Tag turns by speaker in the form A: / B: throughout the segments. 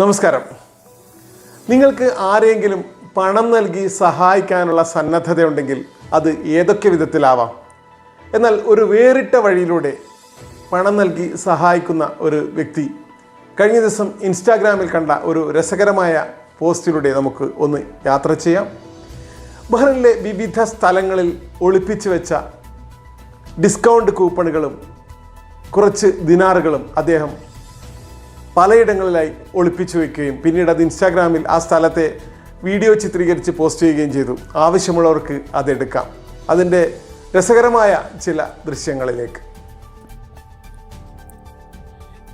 A: നമസ്കാരം. നിങ്ങൾക്ക് ആരെങ്കിലും പണം നൽകി സഹായിക്കാനുള്ള സന്നദ്ധതയുണ്ടെങ്കിൽ അത് ഏതൊക്കെ വിധത്തിലാവാം? എന്നാൽ ഒരു വേറിട്ട വഴിയിലൂടെ പണം നൽകി സഹായിക്കുന്ന ഒരു വ്യക്തി കഴിഞ്ഞ ദിവസം ഇൻസ്റ്റാഗ്രാമിൽ കണ്ട ഒരു രസകരമായ പോസ്റ്റിലൂടെ നമുക്ക് ഒന്ന് യാത്ര ചെയ്യാം. ബഹ്റിനിലെ വിവിധ സ്ഥലങ്ങളിൽ ഒളിപ്പിച്ചു വെച്ച ഡിസ്കൗണ്ട് കൂപ്പണുകളും കുറച്ച് ദിനാറുകളും അദ്ദേഹം പലയിടങ്ങളിലായി ഒളിപ്പിച്ചു വയ്ക്കുകയും പിന്നീട് അത് ഇൻസ്റ്റാഗ്രാമിൽ ആ സ്ഥലത്തെ വീഡിയോ ചിത്രീകരിച്ച് പോസ്റ്റ് ചെയ്യുകയും ചെയ്തു. ആവശ്യമുള്ളവർക്ക് അതെടുക്കാം അതിന്റെ രസകരമായ ചില ദൃശ്യങ്ങളിലേക്ക്.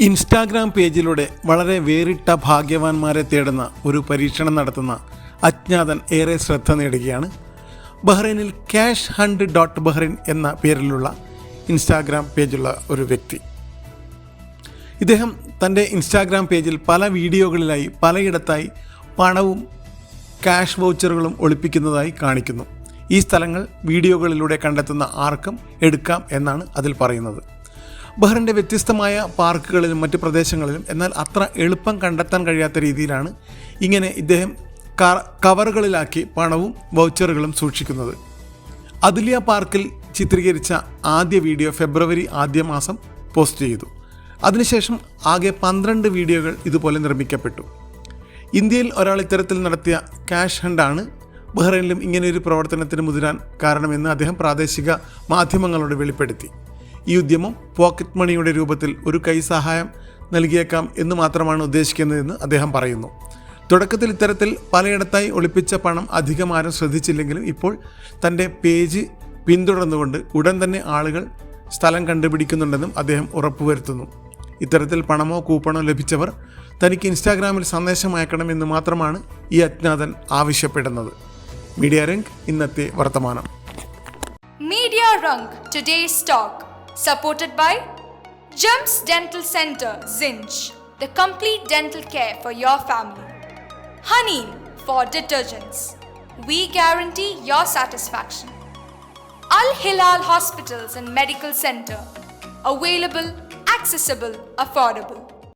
B: ഇൻസ്റ്റാഗ്രാം പേജിലൂടെ വളരെ വേറിട്ട ഭാഗ്യവാന്മാരെ തേടുന്ന ഒരു പരീക്ഷണം നടത്തുന്ന അജ്ഞാതൻ ഏറെ ശ്രദ്ധ നേടുകയാണ്. ബഹ്റൈനിൽ ക്യാഷ് ഹണ്ട് ഡോട്ട് ബഹ്റൈൻ എന്ന പേരിലുള്ള ഇൻസ്റ്റാഗ്രാം പേജുള്ള ഒരു വ്യക്തി. ഇദ്ദേഹം തന്റെ ഇൻസ്റ്റാഗ്രാം പേജിൽ പല വീഡിയോകളിലായി പലയിടത്തായി പണവും ക്യാഷ് വൗച്ചറുകളും ഒളിപ്പിക്കുന്നതായി കാണിക്കുന്നു. ഈ സ്ഥലങ്ങൾ വീഡിയോകളിലൂടെ കണ്ടെത്തുന്ന ആർക്കും എടുക്കാം എന്നാണ് അതിൽ പറയുന്നത്. ബഹ്റിന്റെ വ്യത്യസ്തമായ പാർക്കുകളിലും മറ്റ് പ്രദേശങ്ങളിലും എന്നാൽ അത്ര എളുപ്പം കണ്ടെത്താൻ കഴിയാത്ത രീതിയിലാണ് ഇങ്ങനെ ഇദ്ദേഹം കവറുകളിലാക്കി പണവും വൗച്ചറുകളും സൂക്ഷിക്കുന്നത്. അതുലിയ പാർക്കിൽ ചിത്രീകരിച്ച ആദ്യ വീഡിയോ ഫെബ്രുവരി ആദ്യ മാസം പോസ്റ്റ് ചെയ്തു. അതിനുശേഷം ആകെ പന്ത്രണ്ട് വീഡിയോകൾ ഇതുപോലെ നിർമ്മിക്കപ്പെട്ടു. ഇന്ത്യയിൽ ഒരാൾ ഇത്തരത്തിൽ നടത്തിയ ക്യാഷ് ഹണ്ടാണ് ബഹ്റൈനിലും ഇങ്ങനെയൊരു പ്രവർത്തനത്തിന് മുതിരാൻ കാരണമെന്ന് അദ്ദേഹം പ്രാദേശിക മാധ്യമങ്ങളോട് വെളിപ്പെടുത്തി. ഈ ഉദ്യമം പോക്കറ്റ് മണിയുടെ രൂപത്തിൽ ഒരു കൈ സഹായം നൽകിയേക്കാം എന്ന് മാത്രമാണ് ഉദ്ദേശിക്കുന്നതെന്ന് അദ്ദേഹം പറയുന്നു. തുടക്കത്തിൽ ഇത്തരത്തിൽ പലയിടത്തായി ഒളിപ്പിച്ച പണം അധികം ആരും ശ്രദ്ധിച്ചില്ലെങ്കിലും ഇപ്പോൾ തന്റെ പേജ് പിന്തുടർന്നുകൊണ്ട് ഉടൻ തന്നെ ആളുകൾ സ്ഥലം കണ്ടുപിടിക്കുന്നുണ്ടെന്നും അദ്ദേഹം ഉറപ്പുവരുത്തുന്നു. ഇത്തരത്തിൽ പണമോ കൂപ്പണോ ലഭിച്ചവർ തനിക്ക് ഇൻസ്റ്റാഗ്രാമിൽ സന്ദേശം അയക്കണമെന്ന് മാത്രമാണ് ഈ അജ്ഞാതൻ ആവശ്യപ്പെടുന്നത്. മീഡിയ റങ്ക് ഇന്നത്തെ വർത്തമാനം.
C: Media rank today stock supported by Gems dental centre since the complete dental care for your family honey for detergents we guarantee your satisfaction Al Hilal hospitals and medical centre available accessible, affordable.